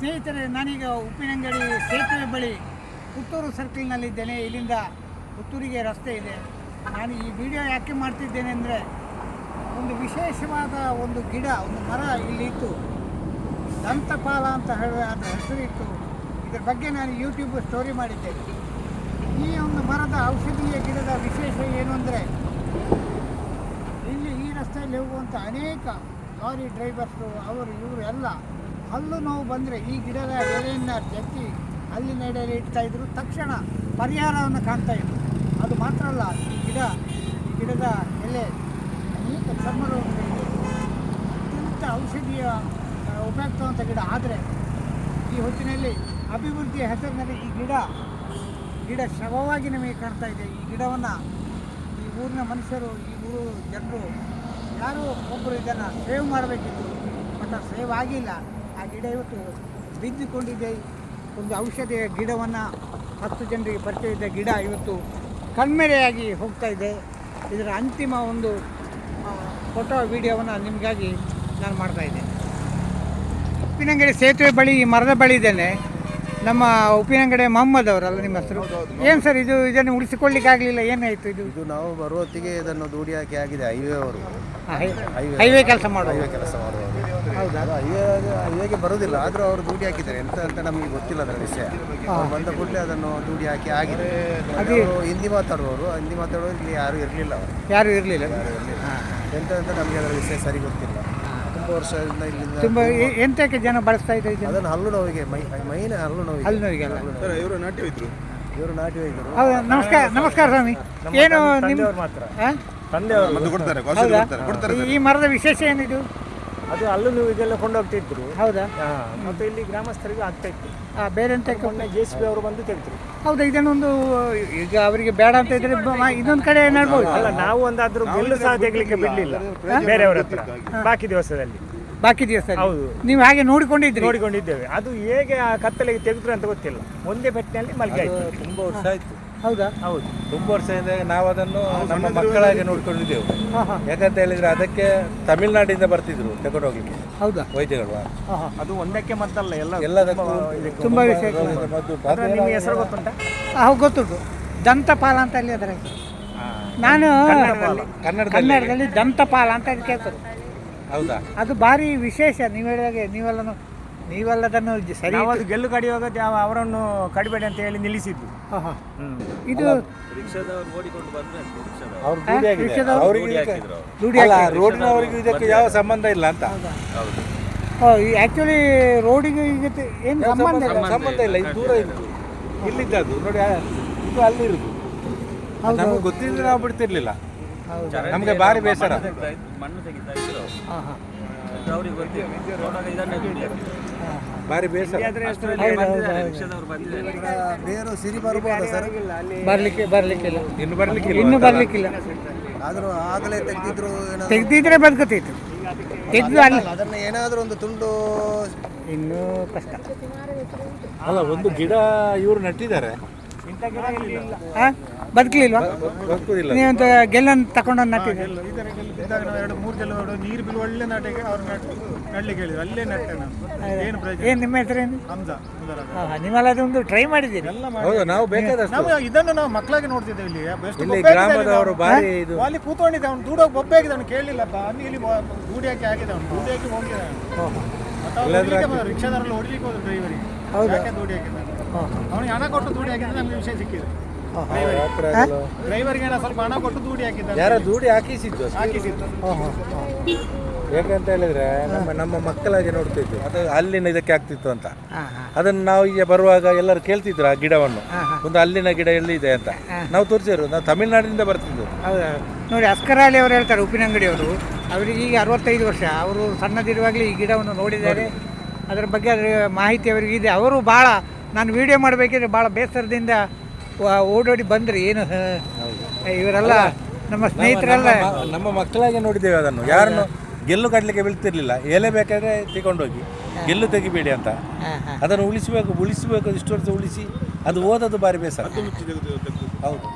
ಸ್ನೇಹಿತರೆ, ನಾನೀಗ ಉಪ್ಪಿನಂಗಡಿ ಸೇತುವೆ ಬಳಿ ಪುತ್ತೂರು ಸರ್ಕಲ್ನಲ್ಲಿದ್ದೇನೆ. ಇಲ್ಲಿಂದ ಪುತ್ತೂರಿಗೆ ರಸ್ತೆ ಇದೆ. ನಾನು ಈ ವಿಡಿಯೋ ಯಾಕೆ ಮಾಡ್ತಿದ್ದೇನೆ ಅಂದರೆ, ಒಂದು ವಿಶೇಷವಾದ ಒಂದು ಗಿಡ, ಒಂದು ಮರ ಇಲ್ಲಿ ಇತ್ತು ದಂತಪಾಲ ಅಂತ ಹೇಳುವ ಅದರ ಹೆಸರಿತ್ತು. ಇದರ ಬಗ್ಗೆ ನಾನು ಯೂಟ್ಯೂಬ್ ಸ್ಟೋರಿ ಮಾಡಿದ್ದೆ ಈ ಒಂದು ಮರದ ಔಷಧೀಯ ಗಿಡದ ವಿಶೇಷ ಏನು ಅಂದರೆ, ಇಲ್ಲಿ ಈ ರಸ್ತೆಯಲ್ಲಿ ಹೋಗುವಂಥ ಅನೇಕ ಲಾರಿ ಡ್ರೈವರ್ಸು ಅವರು, ಇವರು ಎಲ್ಲ ಹಲ್ಲು ನೋವು ಬಂದರೆ ಈ ಗಿಡದ ಎಲೆಯನ್ನು ಜಗ್ಗಿ ಅಲ್ಲಿ ಎಡೆಯಲ್ಲಿ ಇಡ್ತಾ ಇದ್ರು, ತಕ್ಷಣ ಪರಿಹಾರವನ್ನು ಕಾಣ್ತಾ ಇದ್ರು. ಅದು ಮಾತ್ರ ಅಲ್ಲ, ಈ ಗಿಡ, ಈ ಗಿಡದ ಎಲೆ ಅನೇಕ ಚರ್ಮ ರೋಗಗಳಿಗೆ ಅತ್ಯಂತ ಔಷಧಿಯ ಉಪಯುಕ್ತವಂಥ ಗಿಡ. ಆದರೆ ಈ ಹೊತ್ತಿನಲ್ಲಿ ಅಭಿವೃದ್ಧಿಯ ಹೆಸರಿನಲ್ಲಿ ಈ ಗಿಡ ಗಿಡ ಶವವಾಗಿ ನಮಗೆ ಕಾಣ್ತಾ ಇದೆ. ಈ ಗಿಡವನ್ನು ಈ ಊರಿನ ಮನುಷ್ಯರು, ಈ ಊರು ಜನರು ಯಾರೋ ಒಬ್ಬರು ಇದನ್ನು ಸೇವ್ ಮಾಡಬೇಕಿತ್ತು ಬಟ್ ಸೇವ್ ಆಗಿಲ್ಲ. ಆ ಗಿಡ ಇವತ್ತು ಬಿದ್ದುಕೊಂಡಿದೆ. ಒಂದು ಔಷಧಿಯ ಗಿಡವನ್ನು ಹತ್ತು ಜನರಿಗೆ ಪರಿಚಯ ಇದ್ದ ಗಿಡ ಇವತ್ತು ಕಣ್ಮೆರೆಯಾಗಿ ಹೋಗ್ತಾ ಇದೆ. ಇದರ ಅಂತಿಮ ಒಂದು ಫೋಟೋ ವಿಡಿಯೋವನ್ನು ನಿಮಗಾಗಿ ನಾನು ಮಾಡ್ತಾ ಇದ್ದೇನೆ. ಉಪ್ಪಿನಂಗಡಿ ಸೇತುವೆ ಬಳಿ ಈ ಮರದ ಬಳಿ ಇದ್ದೇನೆ. ನಮ್ಮ ಉಪ್ಪಿನಂಗಡಿ ಮೊಹಮ್ಮದ್ ಅವರಲ್ಲ ನಿಮ್ಮ ಹೆಸರು? ಏನು ಸರ್ ಇದು ಇದನ್ನು ಉಳಿಸಿಕೊಳ್ಳಿಕ್ಕೆ ಆಗಲಿಲ್ಲ ಏನಾಯಿತು ಇದು? ಇದು ನಾವು ಬರುವತ್ತಿಗೆ ಇದನ್ನು ದೂಡಿ ಹಾಕಿ ಆಗಿದೆ ಹೈವೇ ಅವರು ಹೈವೇ ಕೆಲಸ ಮಾಡುವ ಹೈವೇ ಕೆಲಸ ಮಾಡುವವರು. ಹೌದಾ? ಬರೋದಿಲ್ಲ. ಆದರೂ ಅವರು ದುಡಿ ಹಾಕಿದ್ದಾರೆ. ಎಂತ ಅಂತ ನಮಗೆ ಗೊತ್ತಿಲ್ಲ ಅದರ ವಿಷಯ. ಬಂದ ಕೂಡಲೇ ಅದನ್ನು ದುಡಿ ಹಾಕಿ ಆಗಿದೆ. ಹಿಂದಿ ಮಾತಾಡುವವರು. ಹಿಂದಿ ಮಾತಾಡೋರು ಇಲ್ಲಿ ಯಾರು ಇರಲಿಲ್ಲ ಯಾರು ಯಾರೂ ಇರಲಿಲ್ಲ. ಎಂತ ಅಂತ ನಮಗೆ ಅದರ ವಿಷಯ ಸರಿ ಗೊತ್ತಿಲ್ಲ. ತುಂಬ ವರ್ಷದಿಂದ ಇಲ್ಲಿಂದ ತುಂಬ ಎಂತಕ್ಕೆ ಜನ ಬಳಸ್ತಾ ಇದ್ದಾರೆ ಅದನ್ನು ಹಲ್ಲು ನೋವಿಗೆ ಮೈ ಮೈನ ಹಲ್ಲು ನೋವಿಗೆ. ಅಲ್ಲಿ? ನೋವಿಗೆಲ್ಲ ಇವರು ನಾಟಿ ವೈದ್ಯರು ಇವರು ನಾಟಿ ವೈದ್ಯರು ನಮಸ್ಕಾರ ನಮಸ್ಕಾರ ಸ್ವಾಮಿ. ಏನು ನಿಮ್ಮ ಮಾತ್ರ. ತಂದೆಯವರು. ಕೊಡ್ತಾರೆ ಈ ಮರದ ವಿಶೇಷ ಏನಿದು? ಅದು ಅಲ್ಲೂ ನೀವು ಇದೆಲ್ಲ ಕೊಂಡೋಗ್ತಿದ್ರು. ಹೌದಾ? ಮತ್ತೆ ಇಲ್ಲಿ ಗ್ರಾಮಸ್ಥರಿಗೂ ಆಗ್ತಾ ಇತ್ತು. ಆ, ಬೇರೆ ಅಂತ ಮೊನ್ನೆ ಜೆ ಸಿ ಬಿ ಅವರು ಬಂದು ತೆಗೆದ್ರು. ಹೌದಾ ಇದನ್ನೊಂದು ಈಗ ಅವರಿಗೆ ಬೇಡ ಅಂತ ಇದ್ರೆ ಇನ್ನೊಂದು ಕಡೆ ನಡ್ಬೋದು. ಅಲ್ಲ ನಾವು ಒಂದಾದ್ರೂ ಗೆಲ್ಲು ಸಹ ತೆಗ್ಲಿಕ್ಕೆ ಬಿಡ್ಲಿಲ್ಲ. ಬೇರೆಯವರ ಹತ್ರ. ಬಾಕಿ ದಿವಸದಲ್ಲಿ. ಬಾಕಿ ದಿವಸ ಹೌದು. ನೀವು ಹಾಗೆ ನೋಡಿಕೊಂಡಿದ್ರಿ ನೋಡಿಕೊಂಡಿದ್ದೇವೆ. ಅದು ಹೇಗೆ ಆ ಕತ್ತಲೆಗೆ ತೆಗೆದ್ರು ಅಂತ ಗೊತ್ತಿಲ್ಲ. ಒಂದೇ ಪೆಟ್ಟಿನಲ್ಲಿ ಮಲ್ಗೆ ಆಯ್ತು. ತುಂಬ ವರ್ಷ ಆಯ್ತು. ಹೌದಾ? ಹೌದು. ತುಂಬ ವರ್ಷದಿಂದ ನಾವು ಅದನ್ನು ನಮ್ಮ ಮಕ್ಕಳಾಗಿ ನೋಡ್ಕೊಂಡಿದ್ದೆವು. ಹಾಂ ಹಾಂ. ಯಾಕಂತ ಹೇಳಿದ್ರೆ ಅದಕ್ಕೆ ತಮಿಳ್ನಾಡಿಂದ ಬರ್ತಿದ್ರು ತಗೊಂಡು ಹೋಗ್ಲಿಕ್ಕೆ. ಹೌದಾ? ವೈದ್ಯಗಳು. ಅದು ಒಂದಕ್ಕೆ ಮತ್ತಲ್ಲ ಎಲ್ಲ ಎಲ್ಲದಕ್ಕೂ ಇದಕ್ಕೆ. ತುಂಬ ವಿಷಯ ನಿಮಗೆ ಹೆಸರು ಗೊತ್ತುಂಟಾ? ಹೌದು ಗೊತ್ತುಂಟು. ದಂತಪಾಲ ಅಂತ ಅಲ್ಲಿ ಅದರ. ನಾನು ಕನ್ನಡದಲ್ಲಿ. ಕನ್ನಡದಲ್ಲಿ. ದಂತಪಾಲ ಅಂತ ಅದಕ್ಕೆ ಹೆಸರು ಹೌದಾ? ಅದು ಭಾರಿ ವಿಶೇಷ ನೀವು ಹೇಳಿದಾಗೆ ನೀವೆಲ್ಲ ಅದನ್ನು ಸರಿ ಅವತ್ತು ಗೆಲ್ಲು ಕಡಿಯುವಾಗ ಯಾವ ಅವರನ್ನು ಕಡಿಬೇಡಿ ಅಂತ ಹೇಳಿ ನಿಲ್ಲಿಸಿದ್ದು. ಹಾಂ ಹಾಂ. ಇದು ಅವ್ರು ಹಾ? ರೂಢಿ ಆಗಿದೆ ರಿಕ್ಷಾದವ್ರು? ಅವರಿಗೆ ರೂಢಿ ಅಲ್ಲ ಹಾಕಿದ್ರು. ರೋಡಿನವರಿಗೂ ಇದಕ್ಕೆ ಯಾವ ಸಂಬಂಧ ಇಲ್ಲ ಅಂತ. ಆಕ್ಚುಲಿ ರೋಡಿಗೆ ಈಗ ಏನು ಸಂಬಂಧ ಇಲ್ಲ? ಸಂಬಂಧ ಇಲ್ಲ. ಇದು ದೂರ ಇತ್ತು ಇಲ್ಲಿದ್ದದು ನೋಡಿ ಆ, ಇದು ಅಲ್ಲಿ ಇರುದು. ಹೌದು. ನಮಗೆ ಗೊತ್ತಿದ್ರೆ ನಾವು ಬಿಡ್ತಿರ್ಲಿಲ್ಲ. ಹೌದು. ನಮಗೆ ಭಾರಿ ಬೇಸರ. ಹಾಂ ಹಾಂ ಭಾರಿ ಬೇಸರ. ಬೇರು ಸಿರಿ ಬರ್ಬೋದು ಸರ್. ಬರಲಿಕ್ಕೆ ಬರ್ಲಿಕ್ಕಿಲ್ಲ. ಇನ್ನು ಬರ್ಲಿಕ್ಕೆ ಇನ್ನು ಬರ್ಲಿಕ್ಕಿಲ್ಲ. ಆದರೂ ಆಗಲೇ ತೆಗೆದಿದ್ರು ತೆಗ್ದಿದ್ರೆ ಬದುಕುತ್ತಿತ್ತು ತೆಗೆದು ಅದನ್ನ ಅದನ್ನು ಏನಾದರೂ ಒಂದು ತುಂಡು ಇನ್ನೂ ಕಷ್ಟ. ಅಲ್ಲ ಒಂದು ಗಿಡ ಇವರು ನೆಟ್ಟಿದ್ದಾರೆ. ಹಾಂ? ಬದುಕಲಿಲ್ವಾ? ಬದುಕುದಿಲ್ಲ. ನೀವಂತ ಗೆಲ್ಲನ್ನು ತಗೊಂಡು ಇದ್ದಾಗ ನಾವು ಎರಡು ಮೂರು ಜನ ನೀರ್ ಬಿಲ್ ಒಳ್ಳೆ ನಾಟಿಗೆ ಅವ್ರು ನಟ್ ನಡ್ಲಿಕ್ಕೆ ಹೇಳಿದ್ರು ಅಲ್ಲೇ ನಟ್ಟೆ ನಾನು. ಏನು ಪ್ರಯೋಜನ? ಏನು ನಿಮ್ಮ ಹೆಸರೇನು ಹಂಸ ಮುದರಾಜ. ಹಾಂ ನೀವೆಲ್ಲ ಅದೊಂದು ಟ್ರೈ ಮಾಡಿದ್ದೀರಿ. ಹೌದು? ನಾವು ಬೇಕಾದಷ್ಟು. ನಾವು ಇದನ್ನು ನಾವು ಮಕ್ಕಳಾಗಿ ನೋಡ್ತಿದ್ದೇವೆ ಇಲ್ಲಿ. ಬೆಸ್ಟ್ ಇಲ್ಲಿ ಗ್ರಾಮದವರು ಬಾರಿ ಇದು. ಅಲ್ಲಿ ಕೂತ್ಕೊಂಡಿದ್ದೆ ಅವ್ನು. ದೂಡೋಗಿ ಬೊಬ್ಬೆ ಆಗಿದೆ ಅವ್ನು ಕೇಳಲಿಲ್ಲಪ್ಪ. ಅಲ್ಲಿ ಇಲ್ಲಿ ಗೂಡಿ ಹಾಕಿ ಆಗಿದೆ ಅವ್ನು. ಗೂಡಿ ಹಾಕಿ ಹೋಗಿದ್ದಾನೆ. ರಿಕ್ಷಾದಾರಲ್ಲಿ ಹೊಡಿಲಿಕ್ಕೆ ಹೋದ್ರು ಡ್ರೈವರಿಗೆ ಹೌದಾ? ಯಾಕೆ ದೂಡಿ ಹಾಕಿದ್ದಾನೆ ಹಾಂ ಅವನಿಗೆ ಹಣ ಕೊಟ್ಟು ದೂಡಿ ಹಾಕಿದ್ರೆ ನಮ್ಗೆ ವಿಷಯ ಸಿಕ್ಕಿದೆ. ಡ್ರೈವರ್ಗೆ ಏನೋ ಸ್ವಲ್ಪ ಹಣ ಕೊಟ್ಟು ದುಡಿ ಹಾಕಿದ್ದಾನೆ ಯಾರ ದೂಡಿ ಹಾಕಿಸಿದ್ದು ಅಷ್ಟೇ. ಹಾಕಿಸಿದ್ದು. ಹಾಂ ಹಾಂ ಹಾಂ. ಯಾಕಂತ ಹೇಳಿದ್ರೆ ನಮ್ಮ ನಮ್ಮ ಮಕ್ಕಳಾಗಿ ನೋಡ್ತಿದ್ವಿ. ಅದು ಅಲ್ಲಿನ ಇದಕ್ಕೆ ಆಗ್ತಿತ್ತು ಅಂತ. ಅದನ್ನ ನಾವು ಈಗ ಬರುವಾಗ ಎಲ್ಲರೂ ಕೇಳ್ತಿದ್ರು ಆ ಗಿಡವನ್ನು. ಒಂದು ಅಲ್ಲಿನ ಗಿಡ ಎಲ್ಲಿದೆ ಅಂತ. ನಾವು ತೋರಿಸಿದ್ರು ನಾವು ತಮಿಳ್ನಾಡಿನಿಂದ ಬರ್ತಿದ್ದು. ಹೌದಾ? ನೋಡಿ ಅಸ್ಕರಾಲಿ ಅವರು ಹೇಳ್ತಾರೆ ಉಪ್ಪಿನಂಗಡಿಯವರು. ಅವರಿಗೆ ಈಗ ಅರವತ್ತೈದು ವರ್ಷ. ಅವರು ಸಣ್ಣದಿರುವಾಗಲೇ ಈ ಗಿಡವನ್ನು ನೋಡಿದ್ದಾರೆ. ಅದರ ಬಗ್ಗೆ ಅದರ ಮಾಹಿತಿ ಅವರಿಗೆ ಇದೆ. ಅವರು ಭಾಳ ನಾನು ವಿಡಿಯೋ ಮಾಡಬೇಕಿದ್ರೆ ಭಾಳ ಬೇಸರದಿಂದ ಓಡೋಡಿ ಬಂದ್ರಿ. ಏನು ಹ, ಇವರೆಲ್ಲ ನಮ್ಮ ಸ್ನೇಹಿತರೆಲ್ಲ ನಮ್ಮ- ಮಕ್ಕಳಾಗೆ ನೋಡಿದ್ದೇವೆ ಅದನ್ನು. ಯಾರನ್ನು ಗೆಲ್ಲು ಕಟ್ಟಲಿಕ್ಕೆ ಬೀಳ್ತಿರ್ಲಿಲ್ಲ. ಎಲೆ ಬೇಕಾದ್ರೆ ತಗೊಂಡೋಗಿ ಗೆಲ್ಲು ತೆಗಿಬೇಡಿ ಅಂತ. ಅದನ್ನು ಉಳಿಸಬೇಕು ಉಳಿಸಬೇಕು ಇಷ್ಟು ವರ್ಷ ಉಳಿಸಿ ಅದು ಓದೋದು ಭಾರಿ ಬೇಸರ. ಹೌದು.